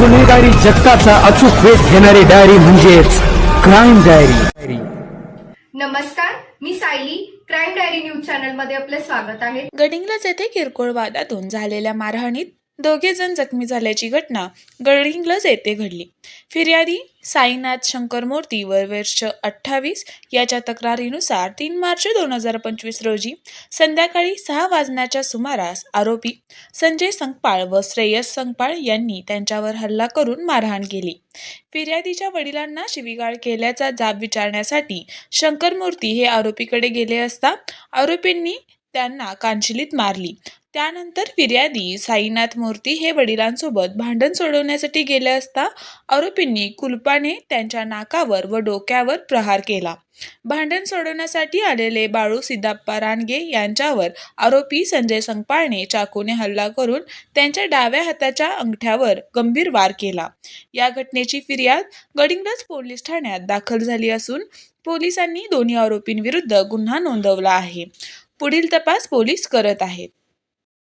गुन्हेगारी जगताचा अचूक वेध घेणारी डायरी म्हणजेच क्राईम डायरी नमस्कार मी सायली. क्राईम डायरी न्यूज चॅनलमध्ये आपले स्वागत आहे. गडिंग्लज येथे किरकोळ वादातून झालेल्या मारहाणीत दोघेजण जखमी झाल्याची घटना गडहिंग्लज येथे घडली. फिर्यादी साईनाथ शंकर मूर्ती व वर्ष अठ्ठावीस याच्या तक्रारीनुसार तीन मार्च दोन हजार पंचवीस रोजी संध्याकाळी सहा वाजण्याच्या सुमारास आरोपी संजय संगपाळ व श्रेयस संगपाळ यांनी त्यांच्यावर हल्ला करून मारहाण केली. फिर्यादीच्या वडिलांना शिवीगाळ केल्याचा जाब विचारण्यासाठी शंकरमूर्ती हे आरोपीकडे गेले असता आरोपींनी त्यांना कांचिलीत मारली. त्यानंतर फिर्यादी साईनाथ मूर्ती हे वडिलांसोबत भांडण सोडवण्यासाठी गेले असता आरोपींनी कुलपाने त्यांच्या नाकावर व डोक्यावर प्रहार केला. भांडण सोडवण्यासाठी आलेले बाळू सिद्धाप्पा रानगे यांच्यावर आरोपी संजय संगपाळने चाकूने हल्ला करून त्यांच्या डाव्या हाताच्या अंगठ्यावर गंभीर वार केला. या घटनेची फिर्याद गडिंग्लज पोलीस ठाण्यात दाखल झाली असून पोलिसांनी दोन्ही आरोपींविरुद्ध गुन्हा नोंदवला आहे. पुढील तपास पोलीस करत आहेत.